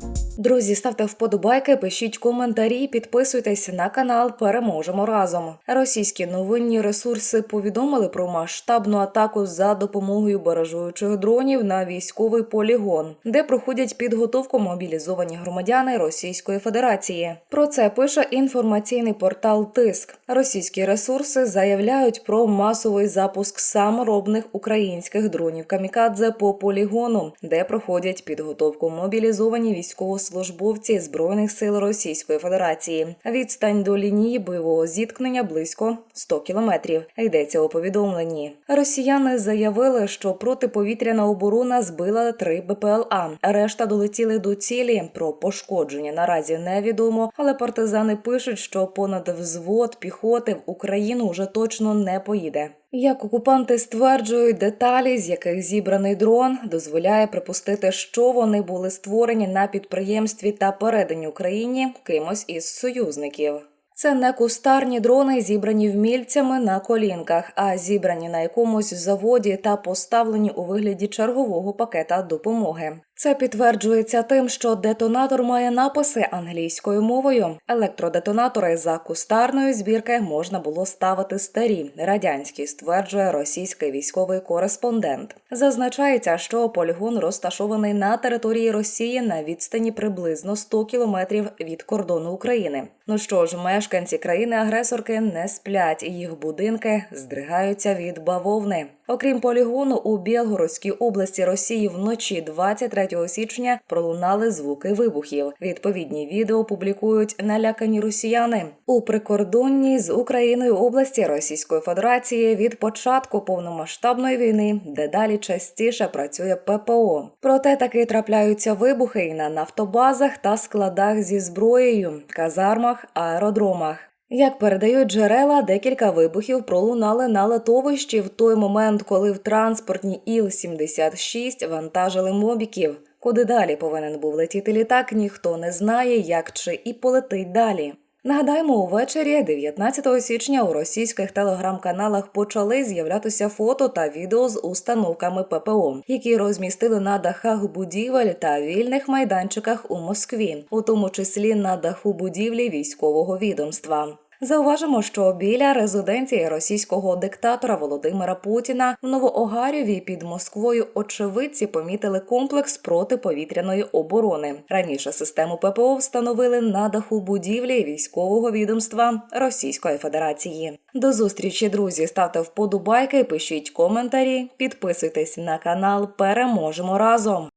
Música Друзі, ставте вподобайки, пишіть коментарі, підписуйтесь на канал. Переможемо разом. Російські новинні ресурси повідомили про масштабну атаку за допомогою баражуючих дронів на військовий полігон, де проходять підготовку мобілізовані громадяни Російської Федерації. Про це пише інформаційний портал Тиск. Російські ресурси заявляють про масовий запуск саморобних українських дронів камікадзе по полігону, де проходять підготовку мобілізовані військовослужбовці збройних сил Російської Федерації. Відстань до лінії бойового зіткнення близько 100 кілометрів. Йдеться у повідомленні. Росіяни заявили, що протиповітряна оборона збила три БПЛА. Решта долетіли до цілі. Про пошкодження наразі невідомо, але партизани пишуть, що понад взвод піхоти в Україну вже точно не поїде. Як окупанти стверджують, деталі, з яких зібраний дрон, дозволяє припустити, що вони були створені на підприємстві та передані Україні кимось із союзників. Це не кустарні дрони, зібрані вмільцями на колінках, а зібрані на якомусь заводі та поставлені у вигляді чергового пакета допомоги. Це підтверджується тим, що детонатор має написи англійською мовою. Електродетонатори за кустарної збірки можна було ставити старі радянські, стверджує російський військовий кореспондент. Зазначається, що полігон розташований на території Росії на відстані приблизно 100 кілометрів від кордону України. Ну що ж, мешканці країни-агресорки не сплять, їх будинки здригаються від бавовни. Окрім полігону, у Білгородській області Росії вночі 23 січня пролунали звуки вибухів. Відповідні відео публікують налякані росіяни у прикордонній з Україною області Російської Федерації від початку повномасштабної війни, дедалі частіше працює ППО. Проте таки трапляються вибухи і на нафтобазах та складах зі зброєю, казармах, аеродромах. Як передають джерела, декілька вибухів пролунали на литовищі в той момент, коли в транспортній Іл-76 вантажили мобіків. Куди далі повинен був летіти літак, ніхто не знає, як чи і полетить далі. Нагадаємо, увечері 19 січня у російських телеграм-каналах почали з'являтися фото та відео з установками ППО, які розмістили на дахах будівель та вільних майданчиках у Москві, у тому числі на даху будівлі військового відомства. Зауважимо, що біля резиденції російського диктатора Володимира Путіна в Новоогарєві під Москвою очевидці помітили комплекс протиповітряної оборони. Раніше систему ППО встановили на даху будівлі військового відомства Російської Федерації. До зустрічі, друзі. Ставте вподобайки, пишіть коментарі, підписуйтесь на канал. Переможемо разом.